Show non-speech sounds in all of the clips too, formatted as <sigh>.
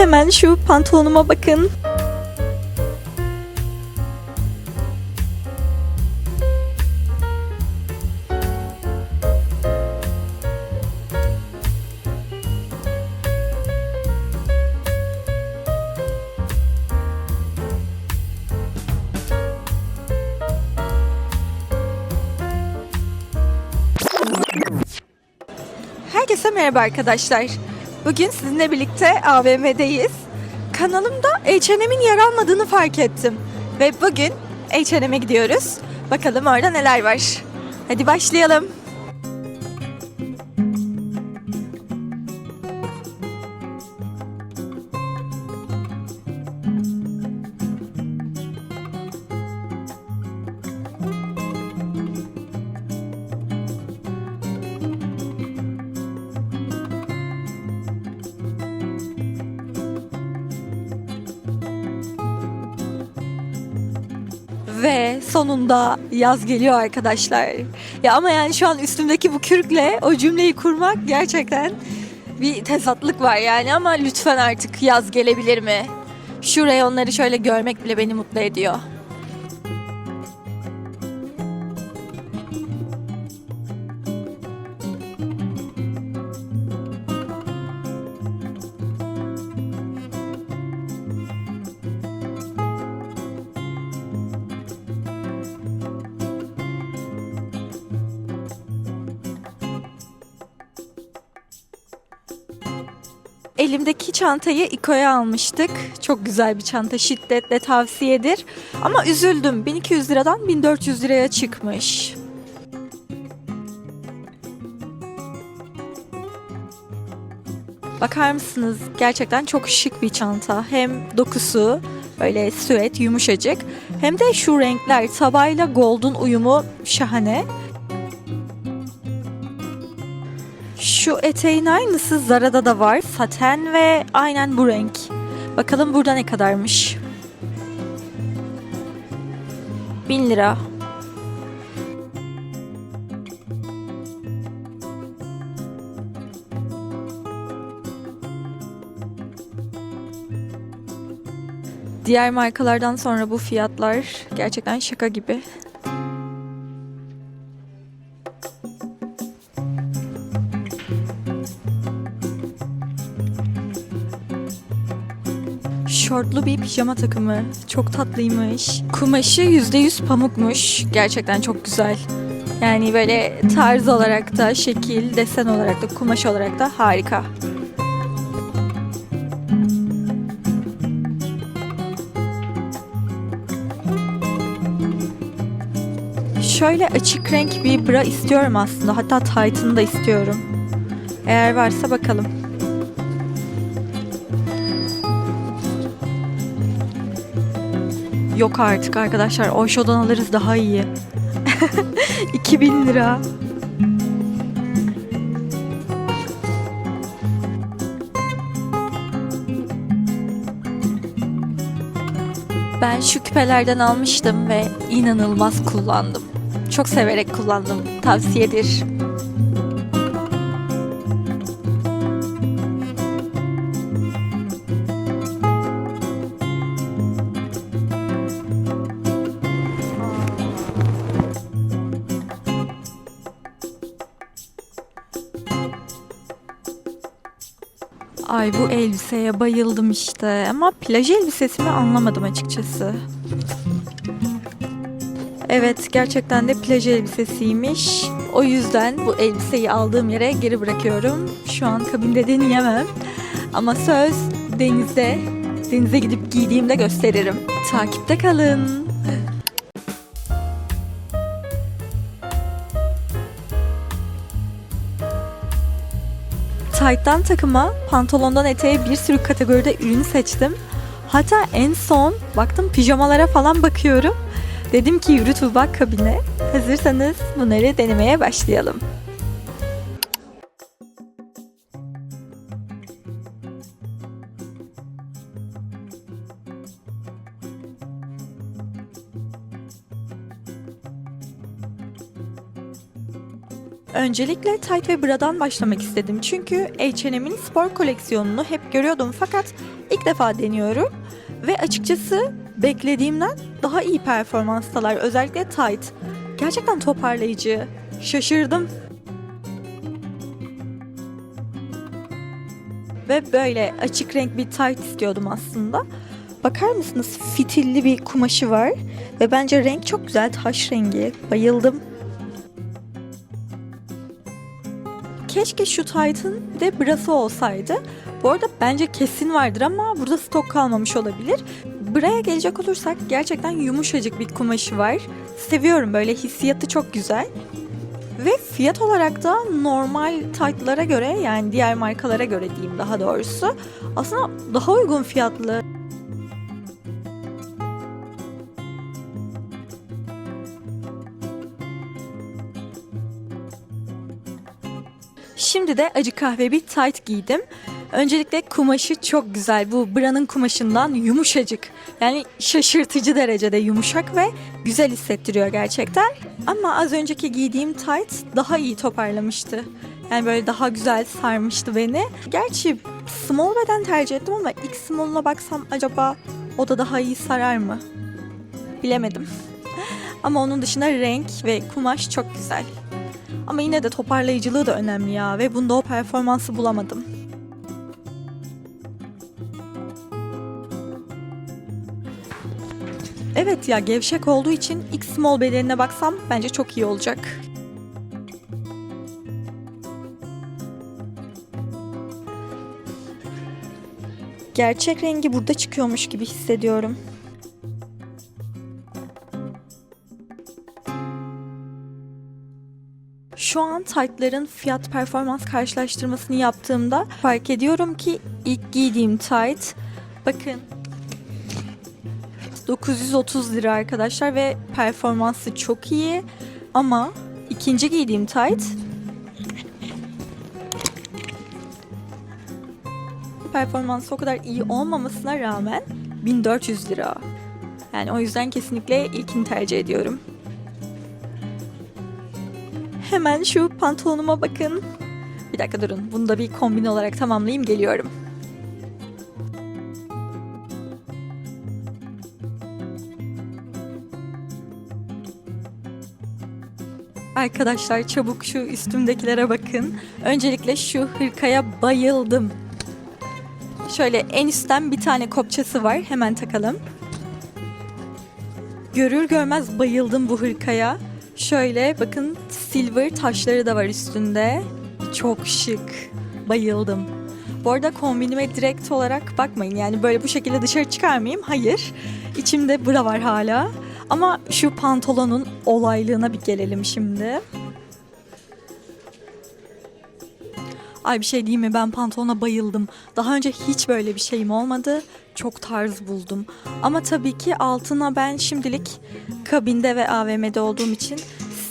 Hemen şu pantolonuma bakın. Herkese merhaba arkadaşlar. Bugün sizinle birlikte AVM'deyiz. Kanalımda H&M'in yer almadığını fark ettim. Ve bugün H&M'e gidiyoruz. Bakalım orada neler var. Hadi başlayalım. Ve sonunda yaz geliyor arkadaşlar. Ya ama yani şu an üstümdeki bu kürkle o cümleyi kurmak gerçekten bir tezatlık var yani ama lütfen artık yaz gelebilir mi? Şu reyonları şöyle görmek bile beni mutlu ediyor. Elimdeki çantayı İKO'ya almıştık. Çok güzel bir çanta şiddetle tavsiyedir. Ama üzüldüm. 1200 liradan 1400 liraya çıkmış. Bakar mısınız? Gerçekten çok şık bir çanta. Hem dokusu böyle süet yumuşacık. Hem de şu renkler tabayla gold'un uyumu şahane. Şu eteğin aynısı Zara'da da var. Saten ve aynen bu renk. Bakalım burada ne kadarmış. 1000 lira. Diğer markalardan sonra bu fiyatlar gerçekten şaka gibi. Şortlu bir pijama takımı. Çok tatlıymış. Kumaşı %100 pamukmuş. Gerçekten çok güzel. Yani böyle tarz olarak da, şekil, desen olarak da, kumaş olarak da harika. Şöyle açık renk bir bra istiyorum aslında. Hatta tight'ını da istiyorum. Eğer varsa bakalım. Yok artık arkadaşlar. Oysho'dan alırız daha iyi. <laughs> 2000 lira. Ben şu küpelerden almıştım ve inanılmaz kullandım. Çok severek kullandım. Tavsiyedir. Ay bu elbiseye bayıldım işte ama plaj elbisesi mi anlamadım açıkçası. Evet gerçekten de plaj elbisesiymiş. O yüzden bu elbiseyi aldığım yere geri bırakıyorum. Şu an kabinde deneyemem. Ama söz denizde, denize gidip giydiğimde gösteririm. Takipte kalın. Tight'tan takıma, pantolondan eteğe bir sürü kategoride ürün seçtim. Hatta en son baktım pijamalara falan bakıyorum. Dedim ki yürü Tuğba kabine. Hazırsanız bunları denemeye başlayalım. Öncelikle tight ve bra'dan başlamak istedim. Çünkü H&M'in spor koleksiyonunu hep görüyordum fakat İlk defa deniyorum ve açıkçası beklediğimden daha iyi performanstalar. Özellikle tight. Gerçekten toparlayıcı. Şaşırdım. Ve böyle açık renk bir tight istiyordum aslında. Bakar mısınız? Fitilli bir kumaşı var. Ve bence renk çok güzel. Taş rengi. Bayıldım. Keşke şu tight'ın bir de brası olsaydı. Bu arada bence kesin vardır ama burada stok kalmamış olabilir. Buraya gelecek olursak gerçekten yumuşacık bir kumaşı var. Seviyorum böyle hissiyatı çok güzel. Ve fiyat olarak da normal tight'lara göre yani diğer markalara göre diyeyim daha doğrusu aslında daha uygun fiyatlı. Şimdi de acı kahve bir tight giydim. Öncelikle kumaşı çok güzel. Bu Bra'nın kumaşından yumuşacık. Yani şaşırtıcı derecede yumuşak ve güzel hissettiriyor gerçekten. Ama az önceki giydiğim tight daha iyi toparlamıştı. Yani böyle daha güzel sarmıştı beni. Gerçi small beden tercih ettim ama ilk small'una baksam acaba o da daha iyi sarar mı? Bilemedim. <laughs> Ama onun dışında renk ve kumaş çok güzel. Ama yine de toparlayıcılığı da önemli ya ve bunda o performansı bulamadım. Evet ya gevşek olduğu için X small bedenine baksam bence çok iyi olacak. Gerçek rengi burada çıkıyormuş gibi hissediyorum. Şu an tight'ların fiyat performans karşılaştırmasını yaptığımda fark ediyorum ki ilk giydiğim tight bakın 930 lira arkadaşlar ve performansı çok iyi ama ikinci giydiğim tight performansı o kadar iyi olmamasına rağmen 1400 lira. Yani o yüzden kesinlikle ilkini tercih ediyorum. Hemen şu pantolonuma bakın. Bir dakika durun. Bunu da bir kombin olarak tamamlayayım geliyorum. Arkadaşlar çabuk şu üstümdekilere bakın. Öncelikle şu hırkaya bayıldım. Şöyle en üstten bir tane kopçası var. Hemen takalım. Görür görmez bayıldım bu hırkaya. Şöyle bakın silver taşları da var üstünde. Çok şık. Bayıldım. Bu arada kombinime direkt olarak bakmayın. Yani böyle bu şekilde dışarı çıkarmayayım. Hayır. İçimde bra var hala. Ama şu pantolonun olaylığına bir gelelim şimdi. Ay bir şey diyeyim mi ben pantolona bayıldım. Daha önce hiç böyle bir şeyim olmadı. Çok tarz buldum. Ama tabii ki altına ben şimdilik kabinde ve AVM'de olduğum için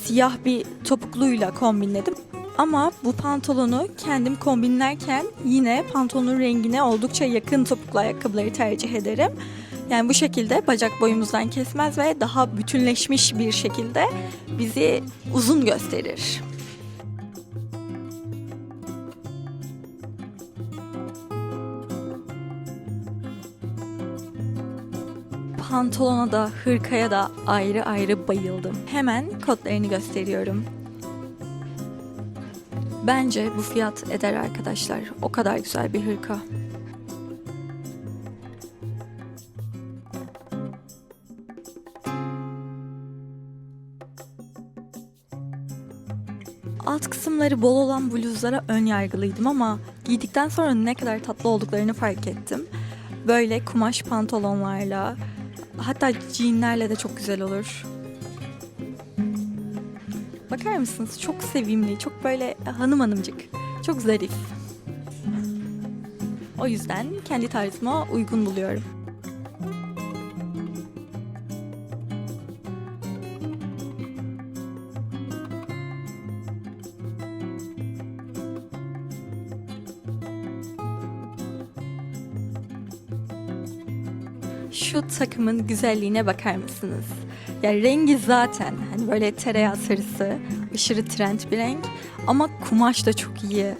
siyah bir topukluyla kombinledim. Ama bu pantolonu kendim kombinlerken yine pantolonun rengine oldukça yakın topuklu ayakkabıları tercih ederim. Yani bu şekilde bacak boyumuzdan kesmez ve daha bütünleşmiş bir şekilde bizi uzun gösterir. Pantolona da hırkaya da ayrı ayrı bayıldım. Hemen kodlarını gösteriyorum. Bence bu fiyat eder arkadaşlar. O kadar güzel bir hırka. Alt kısımları bol olan bluzlara ön yargılıydım ama giydikten sonra ne kadar tatlı olduklarını fark ettim. Böyle kumaş pantolonlarla hatta jeanlerle de çok güzel olur. Bakar mısınız? Çok sevimli, çok böyle hanım hanımcık. Çok zarif. O yüzden kendi tarzıma uygun buluyorum. Takımın güzelliğine bakar mısınız? Ya rengi zaten hani böyle tereyağı sarısı, aşırı trend bir renk ama kumaş da çok iyi.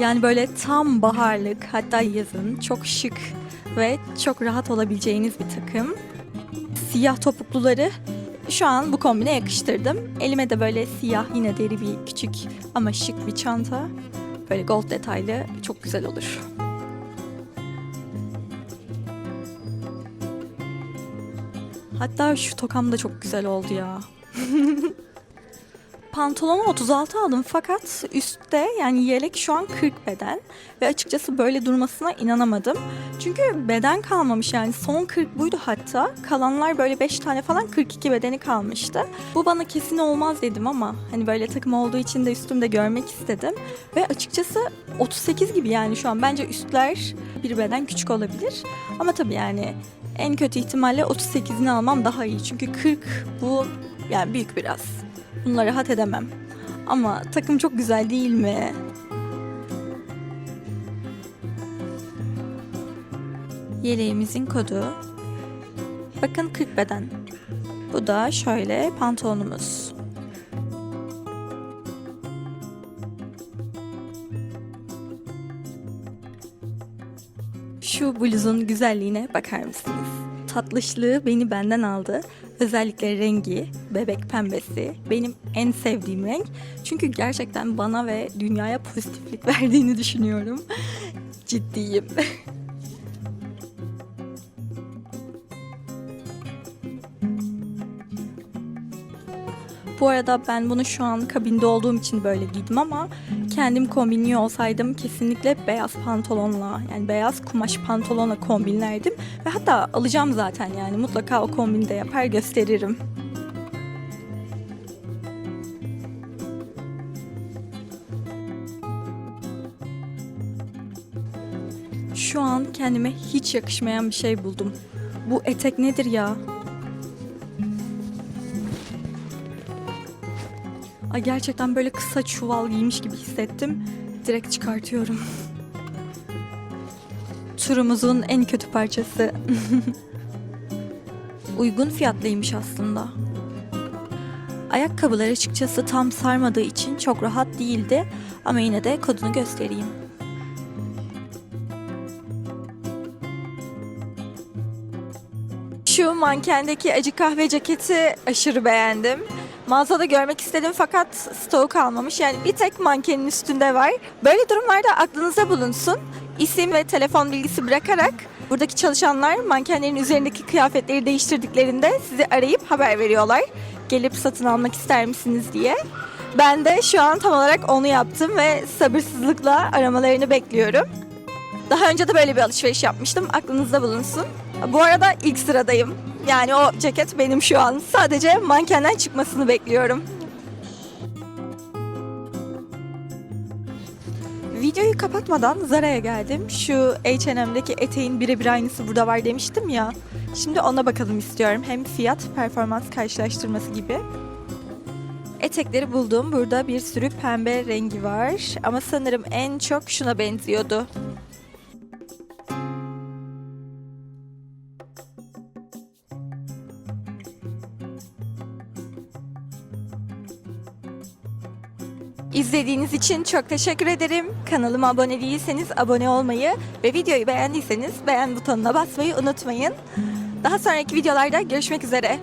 Yani böyle tam baharlık hatta yazın çok şık ve çok rahat olabileceğiniz bir takım. Siyah topukluları şu an bu kombine yakıştırdım. Elime de böyle siyah yine deri bir küçük ama şık bir çanta. Böyle gold detaylı çok güzel olur. Hatta şu tokam da çok güzel oldu ya. <laughs> Pantolonu 36 aldım fakat üstte yani yelek şu an 40 beden ve açıkçası böyle durmasına inanamadım. Çünkü beden kalmamış yani son 40 buydu hatta kalanlar böyle 5 tane falan 42 bedeni kalmıştı. Bu bana kesin olmaz dedim ama hani böyle takım olduğu için de üstümde görmek istedim. Ve açıkçası 38 gibi yani şu an bence üstler bir beden küçük olabilir. Ama tabii yani en kötü ihtimalle 38'ini almam daha iyi. Çünkü 40 bu yani büyük biraz. Bunları rahat edemem. Ama takım çok güzel değil mi? Yeleğimizin kodu. Bakın 40 beden. Bu da şöyle pantolonumuz. Şu bluzun güzelliğine bakar mısınız? Tatlışlığı beni benden aldı. Özellikle rengi, bebek pembesi benim en sevdiğim renk. Çünkü gerçekten bana ve dünyaya pozitiflik <laughs> verdiğini düşünüyorum. Ciddiyim. <laughs> Bu arada ben bunu şu an kabinde olduğum için böyle giydim ama kendim kombinliyor olsaydım kesinlikle beyaz pantolonla yani beyaz kumaş pantolonla kombinlerdim ve hatta alacağım zaten yani mutlaka o kombinde yapar gösteririm. Şu an kendime hiç yakışmayan bir şey buldum. Bu etek nedir ya? Ay gerçekten böyle kısa çuval giymiş gibi hissettim. Direkt çıkartıyorum. Turumuzun en kötü parçası. <laughs> Uygun fiyatlıymış aslında. Ayakkabılar açıkçası tam sarmadığı için çok rahat değildi ama yine de kodunu göstereyim. Şu mankendeki acı kahve ceketi aşırı beğendim. Mağazada görmek istedim fakat stok kalmamış. Yani bir tek mankenin üstünde var. Böyle durumlarda aklınıza bulunsun. İsim ve telefon bilgisi bırakarak buradaki çalışanlar mankenlerin üzerindeki kıyafetleri değiştirdiklerinde sizi arayıp haber veriyorlar. Gelip satın almak ister misiniz diye. Ben de şu an tam olarak onu yaptım ve sabırsızlıkla aramalarını bekliyorum. Daha önce de böyle bir alışveriş yapmıştım. Aklınızda bulunsun. Bu arada ilk sıradayım. Yani o ceket benim şu an. Sadece mankenden çıkmasını bekliyorum. Videoyu kapatmadan Zara'ya geldim. Şu H&M'deki eteğin birebir aynısı burada var demiştim ya. Şimdi ona bakalım istiyorum. Hem fiyat performans karşılaştırması gibi. Etekleri buldum. Burada bir sürü pembe rengi var. Ama sanırım en çok şuna benziyordu. İzlediğiniz için çok teşekkür ederim. Kanalıma abone değilseniz abone olmayı ve videoyu beğendiyseniz beğen butonuna basmayı unutmayın. Daha sonraki videolarda görüşmek üzere.